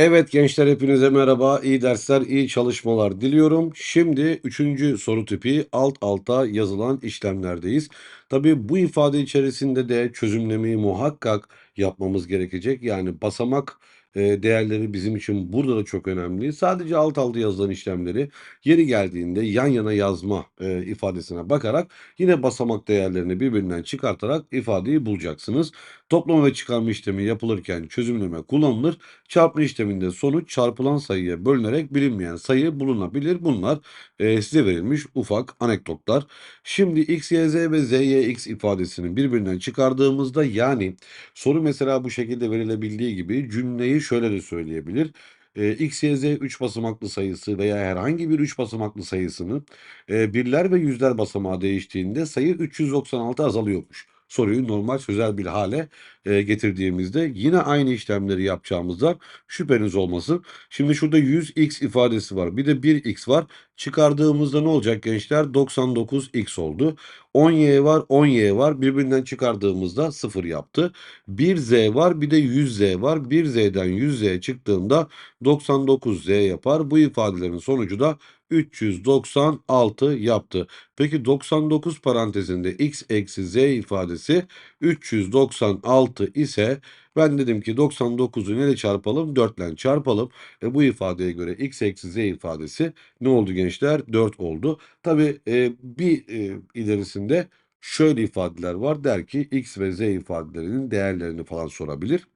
Evet gençler hepinize merhaba. İyi dersler, iyi çalışmalar diliyorum. Şimdi üçüncü soru tipi alt alta yazılan işlemlerdeyiz. Tabii bu ifade içerisinde de çözümlemeyi muhakkak yapmamız gerekecek. Yani basamak değerleri bizim için burada da çok önemli. Sadece alt alta yazılan işlemleri yeri geldiğinde yan yana yazma ifadesine bakarak yine basamak değerlerini birbirinden çıkartarak ifadeyi bulacaksınız. Toplama ve çıkarma işlemi yapılırken çözümleme kullanılır. Çarpma işleminde sonuç çarpılan sayıya bölünerek bilinmeyen sayı bulunabilir. Bunlar size verilmiş ufak anekdotlar. Şimdi x, y, z ve z, y, x ifadesini birbirinden çıkardığımızda yani soru mesela bu şekilde verilebildiği gibi cümleyi şöyle de söyleyebilir. E, x, y, z 3 basamaklı sayısı veya herhangi bir 3 basamaklı sayısını e, birler ve yüzler basamağı değiştiğinde sayı 396 azalıyormuş. Soruyu normal sözel bir hale e, getirdiğimizde yine aynı işlemleri yapacağımızda şüpheniz olmasın. Şimdi şurada 100x ifadesi var. Bir de 1x var. Çıkardığımızda ne olacak gençler? 99x oldu. 10y var, 10y var. Birbirinden çıkardığımızda 0 yaptı. 1z var, bir de 100z var. 1z'den 100z çıktığında 99z yapar. Bu ifadelerin sonucu da 396 yaptı. Peki 99 parantezinde x eksi z ifadesi 396 ise ben dedim ki 99'u neyle çarpalım? 4 ile çarpalım. E bu ifadeye göre x eksi z ifadesi ne oldu gençler? 4 oldu. Tabii e, bir e, ilerisinde şöyle ifadeler var. Der ki x ve z ifadelerinin değerlerini falan sorabilir.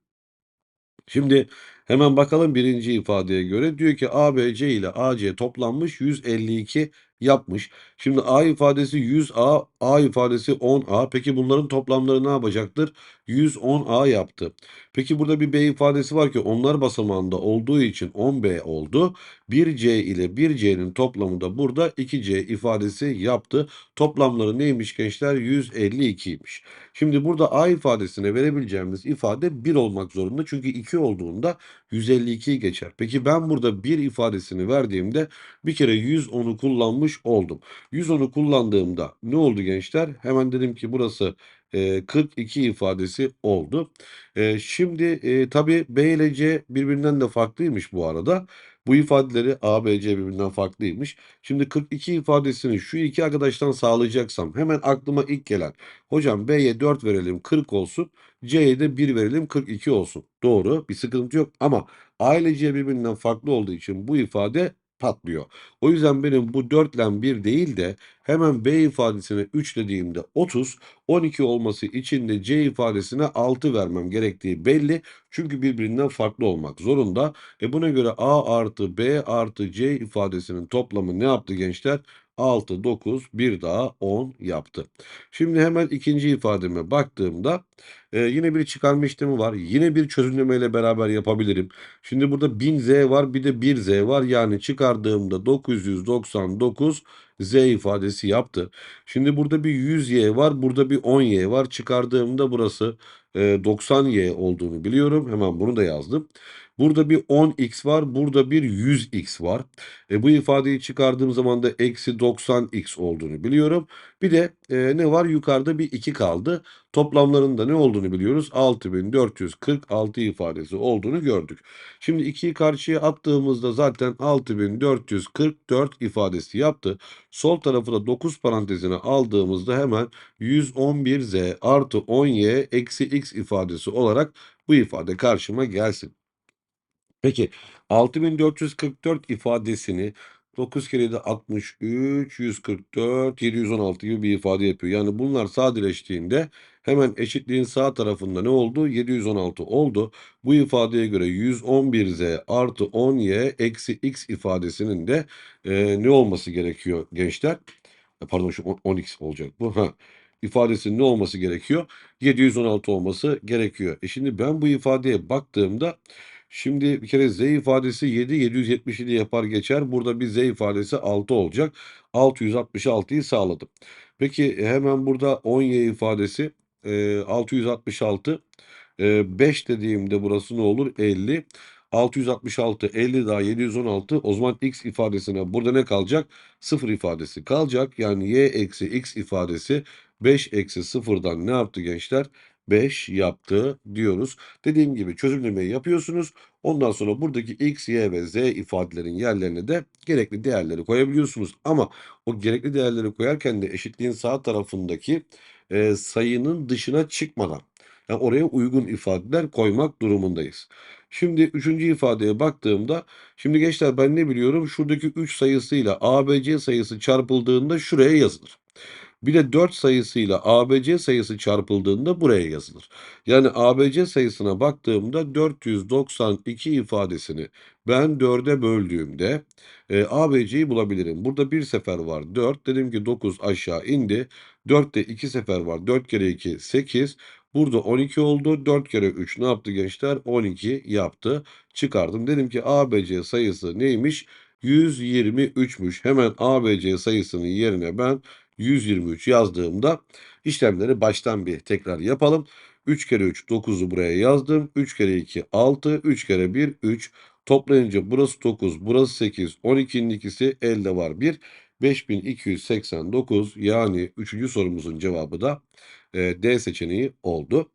Şimdi hemen bakalım birinci ifadeye göre. Diyor ki ABC ile AC toplanmış 152 yapmış. Şimdi A ifadesi 100A, A ifadesi 10A. Peki bunların toplamları ne yapacaktır? 110A yaptı. Peki burada bir B ifadesi var ki onlar basamağında olduğu için 10B oldu. 1C ile 1C'nin toplamı da burada 2C ifadesi yaptı. Toplamları neymiş gençler? 152'ymiş. Şimdi burada A ifadesine verebileceğimiz ifade 1 olmak zorunda. Çünkü 2 olduğunda 152'yi geçer. Peki ben burada 1 ifadesini verdiğimde bir kere 110'u kullanmış oldum. 110'u kullandığımda ne oldu gençler? Hemen dedim ki burası e, 42 ifadesi oldu. E, şimdi e, tabii B ile C birbirinden de farklıymış bu arada. Bu ifadeleri A, B, C birbirinden farklıymış. Şimdi 42 ifadesini şu iki arkadaştan sağlayacaksam hemen aklıma ilk gelen hocam B'ye 4 verelim 40 olsun. C'ye de 1 verelim 42 olsun. Doğru bir sıkıntı yok ama A ile C birbirinden farklı olduğu için bu ifade patlıyor. O yüzden benim bu 4 ile 1 değil de hemen B ifadesine 3 dediğimde 30, 12 olması için de C ifadesine 6 vermem gerektiği belli. Çünkü birbirinden farklı olmak zorunda. E buna göre A artı B artı C ifadesinin toplamı ne yaptı gençler? 6, 9, bir daha 10 yaptı. Şimdi hemen ikinci ifademe baktığımda e, yine bir çıkarma işlemi var. Yine bir çözümlemeyle beraber yapabilirim. Şimdi burada 1000Z var bir de 1Z var. Yani çıkardığımda 999 Z ifadesi yaptı. Şimdi burada bir 100Y var. Burada bir 10Y var. Çıkardığımda burası e, 90Y olduğunu biliyorum. Hemen bunu da yazdım. Burada bir 10x var. Burada bir 100x var. E, bu ifadeyi çıkardığım zaman da eksi 90x olduğunu biliyorum. Bir de e, ne var? Yukarıda bir 2 kaldı. Toplamlarında ne olduğunu biliyoruz. 6446 ifadesi olduğunu gördük. Şimdi 2'yi karşıya attığımızda zaten 6444 ifadesi yaptı. Sol tarafı da 9 parantezine aldığımızda hemen 111z artı 10y eksi x ifadesi olarak bu ifade karşıma gelsin. Peki 6444 ifadesini 9 kere de 63, 144, 716 gibi bir ifade yapıyor. Yani bunlar sadeleştiğinde hemen eşitliğin sağ tarafında ne oldu? 716 oldu. Bu ifadeye göre 111z artı 10y eksi x ifadesinin de e, ne olması gerekiyor gençler? E, Pardon şu 10x olacak bu. Ha. ifadesinin ne olması gerekiyor? 716 olması gerekiyor. E şimdi ben bu ifadeye baktığımda Şimdi bir kere z ifadesi 7, 777 yapar geçer. Burada bir z ifadesi 6 olacak. 666'yı sağladım. Peki hemen burada 10y ifadesi e, 666. E, 5 dediğimde burası ne olur? 50. 666, 50 daha 716. O zaman x ifadesine burada ne kalacak? 0 ifadesi kalacak. Yani y eksi x ifadesi 5 eksi 0'dan ne yaptı gençler? 5 yaptı diyoruz. Dediğim gibi çözümlemeyi yapıyorsunuz. Ondan sonra buradaki x, y ve z ifadelerin yerlerine de gerekli değerleri koyabiliyorsunuz. Ama o gerekli değerleri koyarken de eşitliğin sağ tarafındaki e, sayının dışına çıkmadan yani oraya uygun ifadeler koymak durumundayız. Şimdi üçüncü ifadeye baktığımda şimdi gençler ben ne biliyorum? Şuradaki 3 sayısıyla ABC sayısı çarpıldığında şuraya yazılır. Bir de 4 sayısıyla ABC sayısı çarpıldığında buraya yazılır. Yani ABC sayısına baktığımda 492 ifadesini ben 4'e böldüğümde e, ABC'yi bulabilirim. Burada bir sefer var 4. Dedim ki 9 aşağı indi. 4'te 2 sefer var. 4 kere 2 8. Burada 12 oldu. 4 kere 3 ne yaptı gençler? 12 yaptı. Çıkardım. Dedim ki ABC sayısı neymiş? 123'müş. Hemen ABC sayısının yerine ben 123 yazdığımda işlemleri baştan bir tekrar yapalım. 3 kere 3 9'u buraya yazdım. 3 kere 2 6. 3 kere 1 3. Toplayınca burası 9, burası 8. 12'nin ikisi elde var 1. 5289 yani 3. sorumuzun cevabı da e, D seçeneği oldu.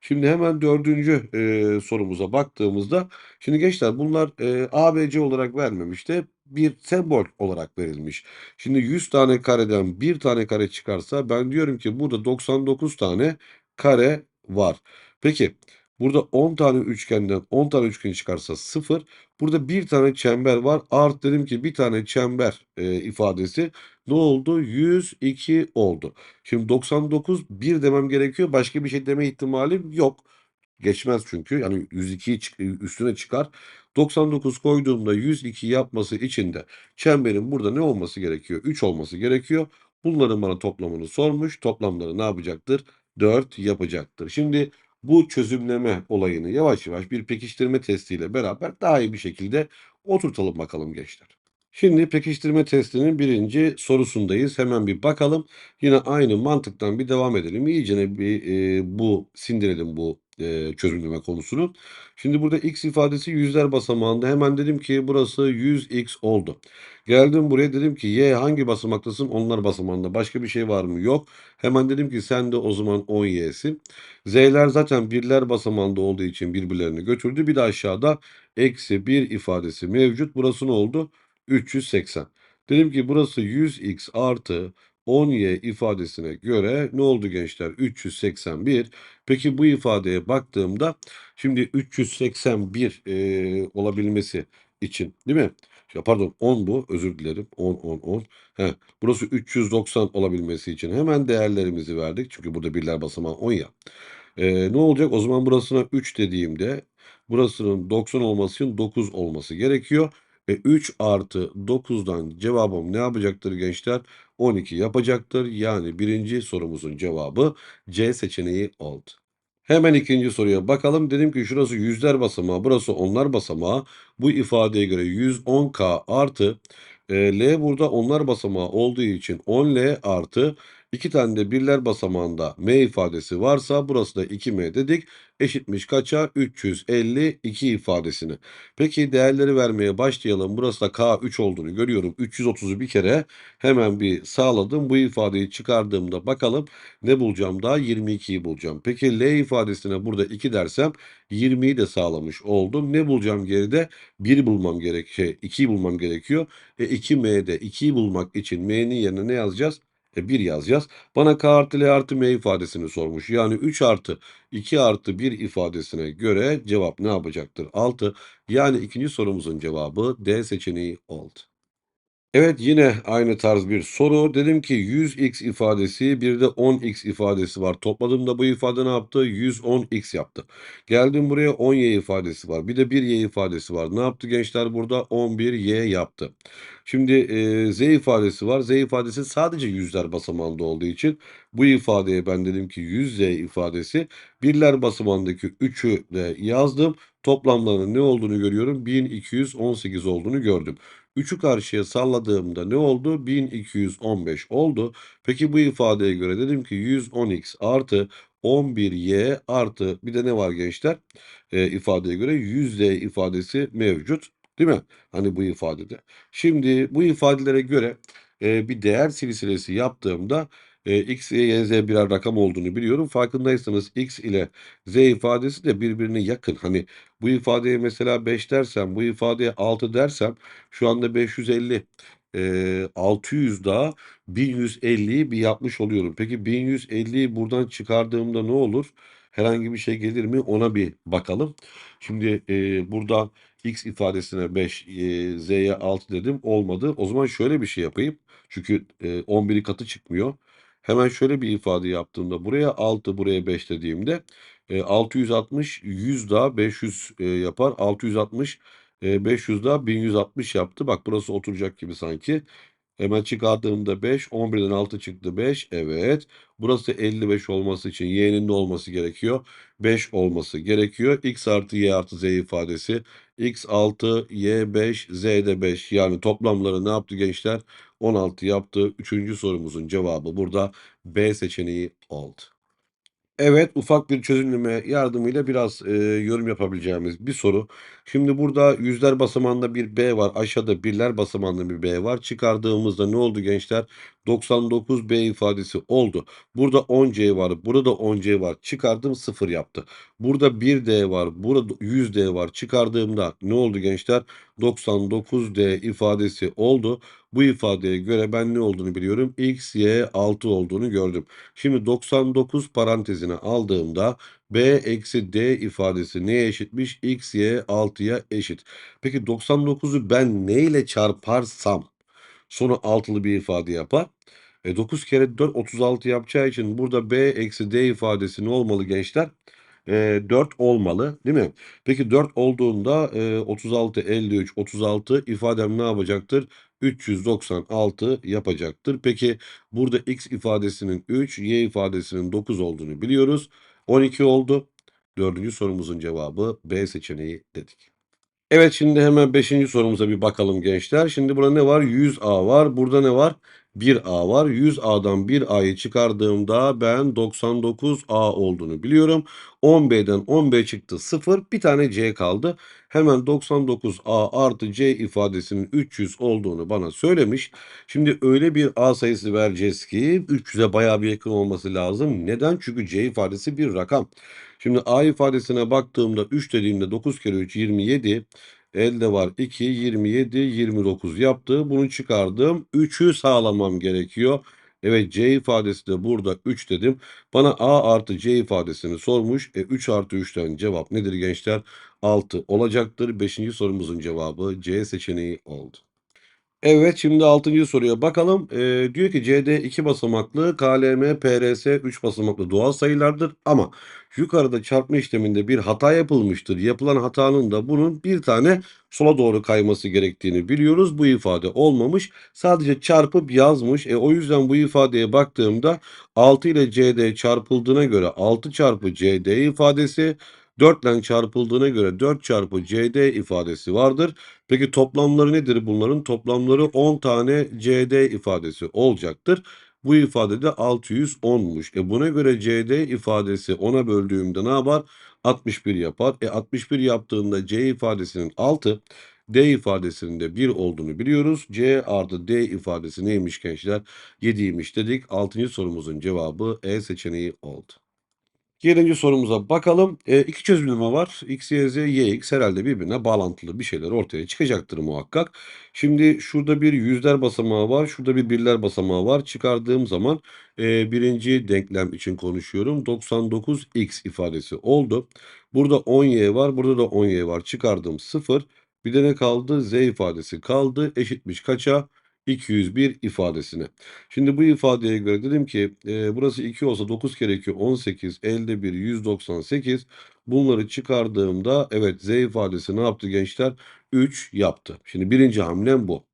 Şimdi hemen dördüncü e, sorumuza baktığımızda şimdi gençler bunlar e, ABC olarak vermemiş de bir sembol olarak verilmiş. Şimdi 100 tane kareden bir tane kare çıkarsa ben diyorum ki burada 99 tane kare var. Peki burada 10 tane üçgenden 10 tane üçgen çıkarsa 0. Burada bir tane çember var. Art dedim ki bir tane çember e, ifadesi ne oldu? 102 oldu. Şimdi 99 1 demem gerekiyor. Başka bir şey deme ihtimalim yok. Geçmez çünkü. Yani 102'yi üstüne çıkar. 99 koyduğumda 102 yapması için de çemberin burada ne olması gerekiyor? 3 olması gerekiyor. Bunların bana toplamını sormuş. Toplamları ne yapacaktır? 4 yapacaktır. Şimdi bu çözümleme olayını yavaş yavaş bir pekiştirme testiyle beraber daha iyi bir şekilde oturtalım bakalım gençler. Şimdi pekiştirme testinin birinci sorusundayız. Hemen bir bakalım. Yine aynı mantıktan bir devam edelim. İyice bir e, bu sindirelim bu e, çözümleme konusunu. Şimdi burada x ifadesi yüzler basamağında. Hemen dedim ki burası 100x oldu. Geldim buraya dedim ki y hangi basamaktasın? Onlar basamağında. Başka bir şey var mı? Yok. Hemen dedim ki sen de o zaman 10y'sin. Z'ler zaten birler basamağında olduğu için birbirlerini götürdü. Bir de aşağıda eksi 1 ifadesi mevcut. Burası ne oldu? 380. Dedim ki burası 100x artı 10y ifadesine göre ne oldu gençler? 381. Peki bu ifadeye baktığımda şimdi 381 e, olabilmesi için değil mi? Ya pardon 10 bu özür dilerim 10 10 10. He, burası 390 olabilmesi için hemen değerlerimizi verdik. Çünkü burada birler basamağı 10 ya. E, ne olacak? O zaman burasına 3 dediğimde burasının 90 olması için 9 olması gerekiyor. E 3 artı 9'dan cevabım ne yapacaktır gençler? 12 yapacaktır. Yani birinci sorumuzun cevabı C seçeneği oldu. Hemen ikinci soruya bakalım. Dedim ki şurası yüzler basamağı, burası onlar basamağı. Bu ifadeye göre 110K artı e, L burada onlar basamağı olduğu için 10L artı iki tane de birler basamağında M ifadesi varsa burası da 2M dedik. Eşitmiş kaça? 352 ifadesini. Peki değerleri vermeye başlayalım. Burası da K3 olduğunu görüyorum. 330'u bir kere hemen bir sağladım. Bu ifadeyi çıkardığımda bakalım ne bulacağım daha? 22'yi bulacağım. Peki L ifadesine burada 2 dersem 20'yi de sağlamış oldum. Ne bulacağım geride? 1 bulmam gerek, şey 2'yi bulmam gerekiyor. E 2M'de 2'yi bulmak için M'nin yerine ne yazacağız? E 1 yazacağız. Bana K artı L artı M ifadesini sormuş. Yani 3 artı 2 artı 1 ifadesine göre cevap ne yapacaktır? 6. Yani ikinci sorumuzun cevabı D seçeneği oldu. Evet yine aynı tarz bir soru. Dedim ki 100x ifadesi bir de 10x ifadesi var. Topladığımda bu ifade ne yaptı? 110x yaptı. Geldim buraya 10y ifadesi var. Bir de 1y ifadesi var. Ne yaptı gençler burada? 11y yaptı. Şimdi e, z ifadesi var. Z ifadesi sadece yüzler basamağında olduğu için bu ifadeye ben dedim ki 100z ifadesi birler basamağındaki 3'ü de yazdım. Toplamlarının ne olduğunu görüyorum? 1218 olduğunu gördüm. 3'ü karşıya salladığımda ne oldu? 1215 oldu. Peki bu ifadeye göre dedim ki 110x artı 11y artı bir de ne var gençler? E, ifadeye göre 100z ifadesi mevcut. Değil mi? Hani bu ifadede. Şimdi bu ifadelere göre e, bir değer silsilesi yaptığımda Eee, x, y, y, z birer rakam olduğunu biliyorum. Farkındaysanız x ile z ifadesi de birbirine yakın. Hani bu ifadeye mesela 5 dersem, bu ifadeye 6 dersem şu anda 550. Eee, 600 daha 1150'yi bir yapmış oluyorum. Peki 1150'yi buradan çıkardığımda ne olur? Herhangi bir şey gelir mi? Ona bir bakalım. Şimdi, eee, burada x ifadesine 5, eee, z'ye 6 dedim, olmadı. O zaman şöyle bir şey yapayım. Çünkü, eee, 11'in katı çıkmıyor. Hemen şöyle bir ifade yaptığımda buraya 6, buraya 5 dediğimde, eee, 660, 100 daha 500, eee, yapar. 660, eee, 500 daha 1160 yaptı. Bak burası oturacak gibi sanki. Hemen çıkardığımda 5, 11'den 6 çıktı 5. Evet. Burası 55 olması için y'nin de olması gerekiyor. 5 olması gerekiyor. x artı y artı z ifadesi. x 6, y 5, z de 5. Yani toplamları ne yaptı gençler? 16 yaptı. Üçüncü sorumuzun cevabı burada B seçeneği oldu. Evet, ufak bir çözümleme yardımıyla biraz, eee, yorum yapabileceğimiz bir soru. Şimdi burada yüzler basamağında bir B var. Aşağıda birler basamağında bir B var. Çıkardığımızda ne oldu gençler? 99 B ifadesi oldu. Burada 10 C var. Burada 10 C var. Çıkardım 0 yaptı. Burada 1 D var. Burada 100 D var. Çıkardığımda ne oldu gençler? 99 D ifadesi oldu. Bu ifadeye göre ben ne olduğunu biliyorum? X, Y 6 olduğunu gördüm. Şimdi 99 parantezine aldığımda B eksi D ifadesi neye eşitmiş? X, Y 6'ya eşit. Peki 99'u ben ne ile çarparsam sonu altılı bir ifade yapar? E 9 kere 4 36 yapacağı için burada B eksi D ifadesi ne olmalı gençler? E, 4 olmalı değil mi? Peki 4 olduğunda e, 36, 53, 36 ifadem ne yapacaktır? 396 yapacaktır. Peki burada x ifadesinin 3, y ifadesinin 9 olduğunu biliyoruz. 12 oldu. Dördüncü sorumuzun cevabı B seçeneği dedik. Evet şimdi hemen 5. sorumuza bir bakalım gençler. Şimdi burada ne var? 100A var. Burada ne var? 1A var. 100A'dan 1A'yı çıkardığımda ben 99A olduğunu biliyorum. 10B'den 10B çıktı 0. Bir tane C kaldı. Hemen 99A artı C ifadesinin 300 olduğunu bana söylemiş. Şimdi öyle bir A sayısı vereceğiz ki 300'e bayağı bir yakın olması lazım. Neden? Çünkü C ifadesi bir rakam. Şimdi A ifadesine baktığımda 3 dediğimde 9 kere 3 27. Elde var 2, 27, 29 yaptı. Bunu çıkardım. 3'ü sağlamam gerekiyor. Evet C ifadesi de burada 3 dedim. Bana A artı C ifadesini sormuş. E 3 artı 3'ten cevap nedir gençler? 6 olacaktır. 5. sorumuzun cevabı C seçeneği oldu. Evet, şimdi 6. soruya bakalım. Eee, diyor ki CD 2 basamaklı, KLM, PRS 3 basamaklı doğal sayılardır ama yukarıda çarpma işleminde bir hata yapılmıştır. Yapılan hatanın da bunun bir tane sola doğru kayması gerektiğini biliyoruz. Bu ifade olmamış. Sadece çarpıp yazmış. E, o yüzden bu ifadeye baktığımda 6 ile CD çarpıldığına göre 6 çarpı CD ifadesi 4 ile çarpıldığına göre 4 çarpı CD ifadesi vardır. Peki toplamları nedir bunların? Toplamları 10 tane CD ifadesi olacaktır. Bu ifade de 610'muş. E buna göre CD ifadesi 10'a böldüğümde ne yapar? 61 yapar. E 61 yaptığında C ifadesinin 6, D ifadesinin de 1 olduğunu biliyoruz. C artı D ifadesi neymiş gençler? 7'ymiş dedik. 6. sorumuzun cevabı E seçeneği oldu. 7. sorumuza bakalım. E, iki çözümleme var. X, Y, Z, Y, X herhalde birbirine bağlantılı bir şeyler ortaya çıkacaktır muhakkak. Şimdi şurada bir yüzler basamağı var. Şurada bir birler basamağı var. Çıkardığım zaman e, birinci denklem için konuşuyorum. 99x ifadesi oldu. Burada 10y var. Burada da 10y var. Çıkardım 0. Bir de ne kaldı? Z ifadesi kaldı. Eşitmiş kaça? 201 ifadesine. Şimdi bu ifadeye göre dedim ki e, burası 2 olsa 9 kere 2 18 elde 1 198 bunları çıkardığımda evet z ifadesi ne yaptı gençler? 3 yaptı. Şimdi birinci hamlem bu.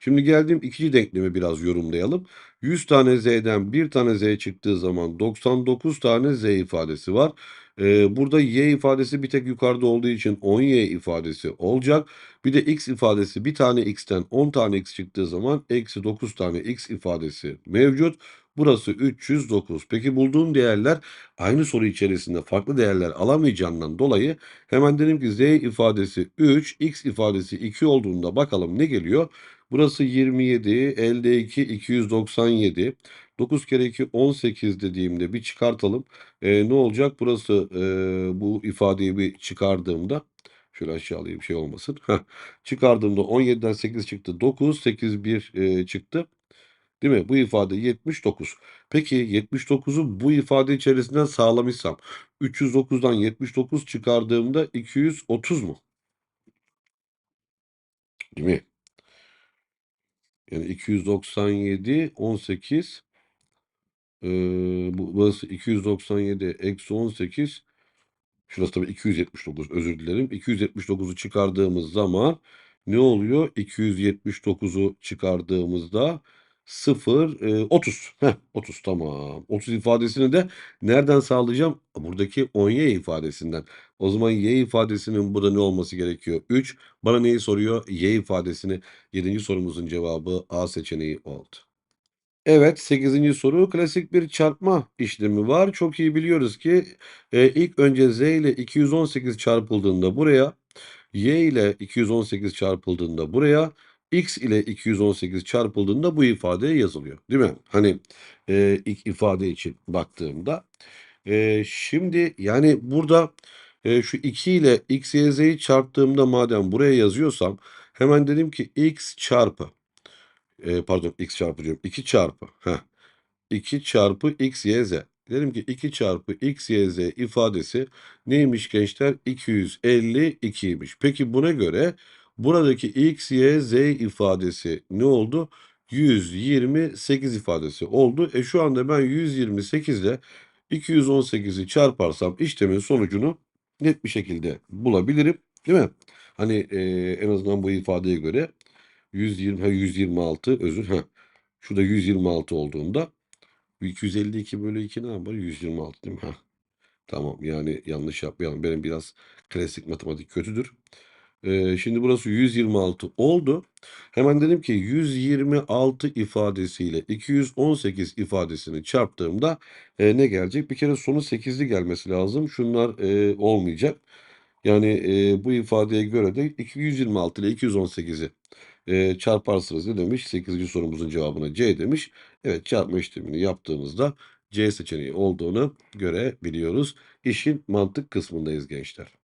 Şimdi geldim ikinci denklemi biraz yorumlayalım. 100 tane z'den bir tane z çıktığı zaman 99 tane z ifadesi var. Ee, burada y ifadesi bir tek yukarıda olduğu için 10y ifadesi olacak. Bir de x ifadesi bir tane x'ten 10 tane x çıktığı zaman eksi 9 tane x ifadesi mevcut. Burası 309. Peki bulduğum değerler aynı soru içerisinde farklı değerler alamayacağından dolayı hemen dedim ki z ifadesi 3, x ifadesi 2 olduğunda bakalım ne geliyor? Burası 27, elde 2, 297. 9 kere 2, 18 dediğimde bir çıkartalım. Eee, ne olacak? Burası, eee, bu ifadeyi bir çıkardığımda, şöyle aşağı alayım şey olmasın. Çıkardığımda 17'den 8 çıktı 9, 8 1, eee, çıktı. Değil mi? Bu ifade 79. Peki 79'u bu ifade içerisinden sağlamışsam 309'dan 79 çıkardığımda 230 mu? Değil mi? Yani 297, 18 eee, bu burası 297 eksi 18 şurası tabii 279 özür dilerim. 279'u çıkardığımız zaman ne oluyor? 279'u çıkardığımızda 0 eee, 30. Heh, 30 tamam. 30 ifadesini de nereden sağlayacağım? Buradaki 10y ifadesinden. O zaman y ifadesinin burada ne olması gerekiyor? 3. Bana neyi soruyor? Y ifadesini. 7. sorumuzun cevabı A seçeneği oldu. Evet, 8. soru klasik bir çarpma işlemi var. Çok iyi biliyoruz ki e, ilk önce z ile 218 çarpıldığında buraya, y ile 218 çarpıldığında buraya, x ile 218 çarpıldığında bu ifade yazılıyor. Değil mi? Hani e, ilk ifade için baktığımda. E, şimdi yani burada e, şu 2 ile x, y, z'yi çarptığımda madem buraya yazıyorsam hemen dedim ki x çarpı Eee, pardon x çarpı diyorum. 2 çarpı heh, 2 çarpı x, y, z. Dedim ki 2 çarpı x, y, z ifadesi neymiş gençler? 252'ymiş. Peki buna göre buradaki x, y, z ifadesi ne oldu? 128 ifadesi oldu. E şu anda ben 128 ile 218'i çarparsam işlemin sonucunu net bir şekilde bulabilirim. Değil mi? Hani eee, en azından bu ifadeye göre 120, ha 126 özür. Heh. Şurada 126 olduğunda 252 bölü 2 ne yapar? 126 değil mi? Heh. Tamam yani yanlış yapmayalım. Benim biraz klasik matematik kötüdür. Şimdi burası 126 oldu. Hemen dedim ki 126 ifadesiyle 218 ifadesini çarptığımda e, ne gelecek? Bir kere sonu 8'li gelmesi lazım. Şunlar e, olmayacak. Yani e, bu ifadeye göre de 226 ile 218'i e, çarparsınız ne demiş? 8. sorumuzun cevabına C demiş. Evet çarpma işlemini yaptığımızda C seçeneği olduğunu görebiliyoruz. İşin mantık kısmındayız gençler.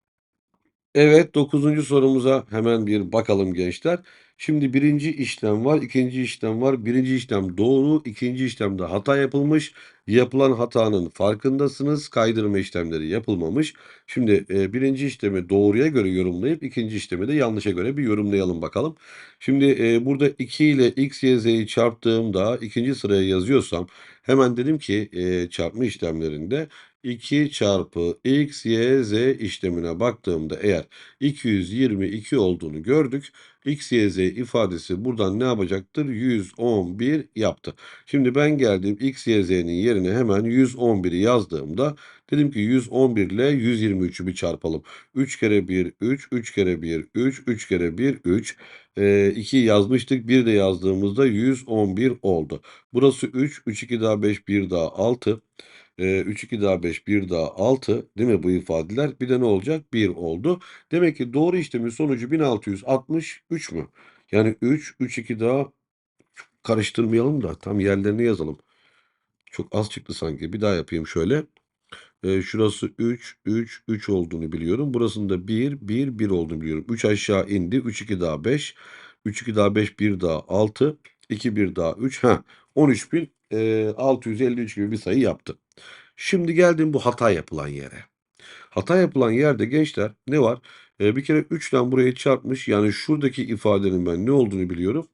Evet, 9. sorumuza hemen bir bakalım gençler. Şimdi birinci işlem var, ikinci işlem var. Birinci işlem doğru, ikinci işlemde hata yapılmış. Yapılan hatanın farkındasınız. Kaydırma işlemleri yapılmamış. Şimdi e, birinci işlemi doğruya göre yorumlayıp ikinci işlemi de yanlışa göre bir yorumlayalım bakalım. Şimdi e, burada 2 ile x, y, z'yi çarptığımda ikinci sıraya yazıyorsam hemen dedim ki e, çarpma işlemlerinde 2 çarpı x, y, z işlemine baktığımda eğer 222 olduğunu gördük. x, y, z ifadesi buradan ne yapacaktır? 111 yaptı. Şimdi ben geldim x, y, z'nin yerine hemen 111'i yazdığımda dedim ki 111 ile 123'ü bir çarpalım. 3 kere 1 3, 3 kere 1 3, 3 kere 1 3. E, 2 yazmıştık. 1 de yazdığımızda 111 oldu. Burası 3, 3 2 daha 5, 1 daha 6. Eee, 3, 2 daha 5, 1 daha 6 değil mi bu ifadeler? Bir de ne olacak? 1 oldu. Demek ki doğru işlemin sonucu 1663 mü? Yani 3, 3, 2 daha karıştırmayalım da tam yerlerini yazalım. Çok az çıktı sanki. Bir daha yapayım şöyle. Eee, şurası 3, 3, 3 olduğunu biliyorum. Burasında 1, 1, 1 olduğunu biliyorum. 3 aşağı indi. 3, 2 daha 5. 3, 2 daha 5, 1 daha 6. 2, 1 daha 3. Heh, 13.653 gibi bir sayı yaptı. Şimdi geldim bu hata yapılan yere. Hata yapılan yerde gençler ne var? Ee, bir kere 3'ten buraya çarpmış. Yani şuradaki ifadenin ben ne olduğunu biliyorum.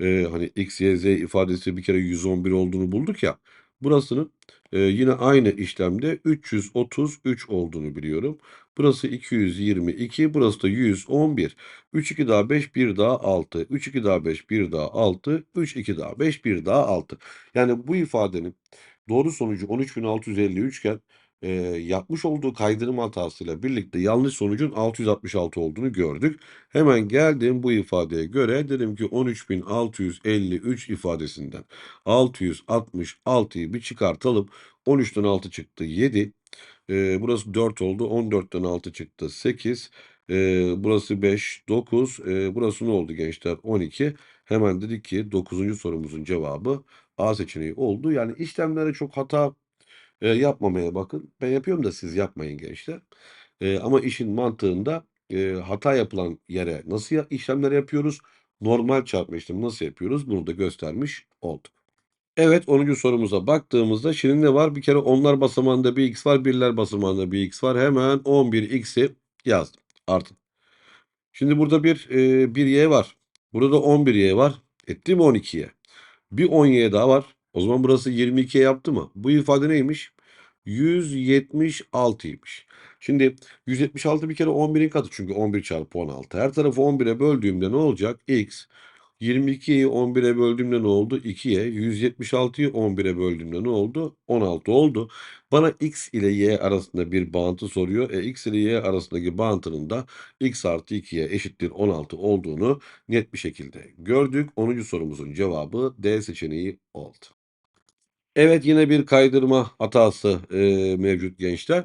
Ee, hani x, y, z ifadesi bir kere 111 olduğunu bulduk ya. Burasının e, yine aynı işlemde 333 olduğunu biliyorum. Burası 222, burası da 111. 3, 2 daha 5, 1 daha 6. 3, 2 daha 5, 1 daha 6. 3, 2 daha 5, 1 daha 6. Yani bu ifadenin doğru sonucu 13.653 iken e, yapmış olduğu kaydırım hatasıyla birlikte yanlış sonucun 666 olduğunu gördük. Hemen geldim bu ifadeye göre dedim ki 13.653 ifadesinden 666'yı bir çıkartalım. 13'ten 6 çıktı 7. E, burası 4 oldu. 14'ten 6 çıktı 8. E, burası 5, 9. E, burası ne oldu gençler? 12. Hemen dedik ki 9. sorumuzun cevabı A seçeneği oldu. Yani işlemlere çok hata e, yapmamaya bakın. Ben yapıyorum da siz yapmayın gençler. E, ama işin mantığında e, hata yapılan yere nasıl işlemler yapıyoruz? Normal çarpma işlemi nasıl yapıyoruz? Bunu da göstermiş olduk. Evet 10. sorumuza baktığımızda şimdi ne var? Bir kere onlar basamağında bir x var, birler basamağında bir x var. Hemen 11x'i yazdım. Artı. Şimdi burada bir, eee, bir y var. Burada da 11y var. Etti mi 12'ye? Bir 10y daha var. O zaman burası 22'ye yaptı mı? Bu ifade neymiş? 176'ymış. Şimdi 176 bir kere 11'in katı çünkü 11 çarpı 16. Her tarafı 11'e böldüğümde ne olacak? X 22'yi 11'e böldüğümde ne oldu? 2'ye. 176'yı 11'e böldüğümde ne oldu? 16 oldu. Bana x ile y arasında bir bağıntı soruyor. E, x ile y arasındaki bağıntının da x artı 2'ye eşittir 16 olduğunu net bir şekilde gördük. 10. sorumuzun cevabı D seçeneği oldu. Evet yine bir kaydırma hatası eee, mevcut gençler.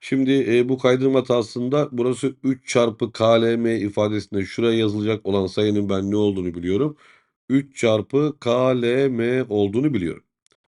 Şimdi eee, bu kaydırma hatasında burası 3 çarpı KLM ifadesinde şuraya yazılacak olan sayının ben ne olduğunu biliyorum. 3 çarpı KLM olduğunu biliyorum.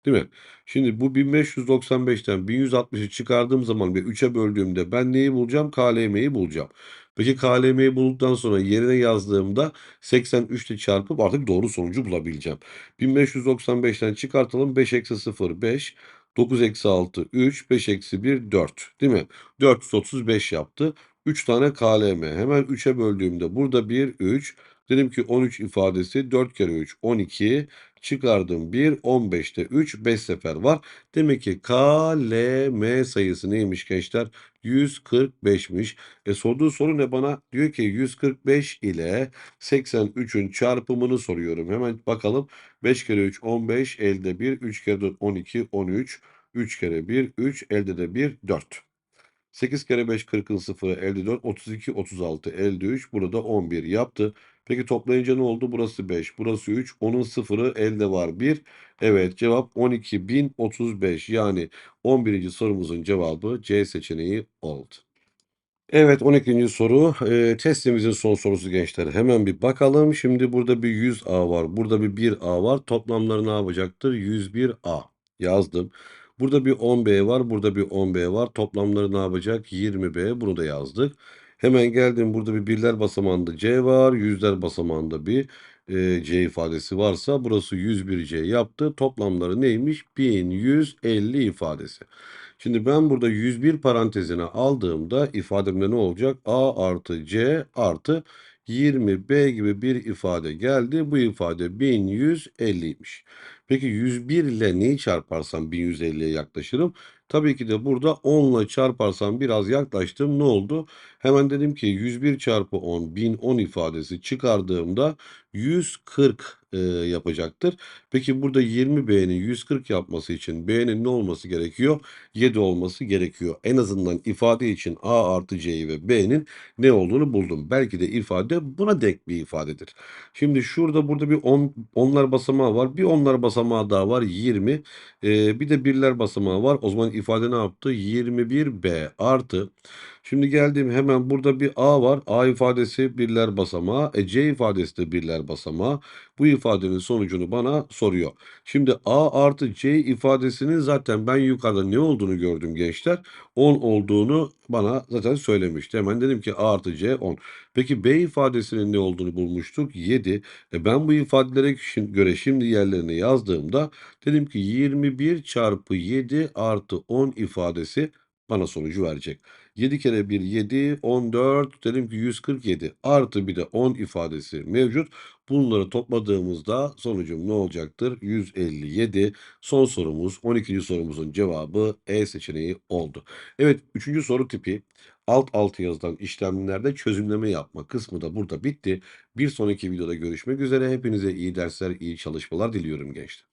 Değil mi? Şimdi bu 1595'ten 1160'ı çıkardığım zaman ve 3'e böldüğümde ben neyi bulacağım? KLM'yi bulacağım. Peki KLM'yi bulduktan sonra yerine yazdığımda 83 ile çarpıp artık doğru sonucu bulabileceğim. 1595'ten çıkartalım. 5 eksi 0 5. 9 eksi 6 3. 5 eksi 1 4. Değil mi? 435 yaptı. 3 tane KLM. Hemen 3'e böldüğümde burada 1 3. Dedim ki 13 ifadesi 4 kere 3 12. Çıkardım 1 15'te 3 5 sefer var. Demek ki KLM sayısı neymiş gençler? 145'miş. E sorduğu soru ne bana? Diyor ki 145 ile 83'ün çarpımını soruyorum. Hemen bakalım. 5 kere 3 15 elde 1 3 kere 4 12 13 3 kere 1 3 elde de 1 4. 8 kere 5 40'ın 0'ı elde 4 32 36 elde 3 burada 11 yaptı. Peki toplayınca ne oldu? Burası 5 burası 3 onun 0'ı elde var 1. Evet cevap 12.035 yani 11. sorumuzun cevabı C seçeneği oldu. Evet 12. soru e, testimizin son sorusu gençler. Hemen bir bakalım. Şimdi burada bir 100A var. Burada bir 1A var. Toplamları ne yapacaktır? 101A. Yazdım. Burada bir 10B var. Burada bir 10B var. Toplamları ne yapacak? 20B. Bunu da yazdık. Hemen geldim. Burada bir birler basamağında C var. Yüzler basamağında bir e, C ifadesi varsa burası 101C yaptı. Toplamları neymiş? 1150 ifadesi. Şimdi ben burada 101 parantezine aldığımda ifademde ne olacak? A artı C artı 20B gibi bir ifade geldi. Bu ifade 1150'ymiş. Peki 101 ile neyi çarparsam 1150'ye yaklaşırım? Tabii ki de burada 10 ile çarparsam biraz yaklaştım. Ne oldu? Hemen dedim ki 101 çarpı 10 1010 ifadesi çıkardığımda 140 e, yapacaktır. Peki burada 20B'nin 140 yapması için B'nin ne olması gerekiyor? 7 olması gerekiyor. En azından ifade için A artı C'yi ve B'nin ne olduğunu buldum. Belki de ifade buna denk bir ifadedir. Şimdi şurada burada bir on, onlar basamağı var. Bir onlar basamağı daha var 20. Ee, bir de birler basamağı var. O zaman ifade ne yaptı? 21B artı. Şimdi geldim hemen burada bir A var. A ifadesi birler basamağı. E, C ifadesi de birler basamağı. Bu ifadenin sonucunu bana soruyor. Şimdi A artı C ifadesinin zaten ben yukarıda ne olduğunu gördüm gençler. 10 olduğunu bana zaten söylemişti. Hemen dedim ki A artı C 10. Peki B ifadesinin ne olduğunu bulmuştuk. 7. E ben bu ifadelere göre şimdi yerlerine yazdığımda dedim ki 21 çarpı 7 artı 10 ifadesi bana sonucu verecek. 7 kere 1 7 14 dedim ki 147 artı bir de 10 ifadesi mevcut. Bunları topladığımızda sonucum ne olacaktır? 157. Son sorumuz 12. sorumuzun cevabı E seçeneği oldu. Evet 3. soru tipi alt alta yazılan işlemlerde çözümleme yapma kısmı da burada bitti. Bir sonraki videoda görüşmek üzere. Hepinize iyi dersler, iyi çalışmalar diliyorum gençler.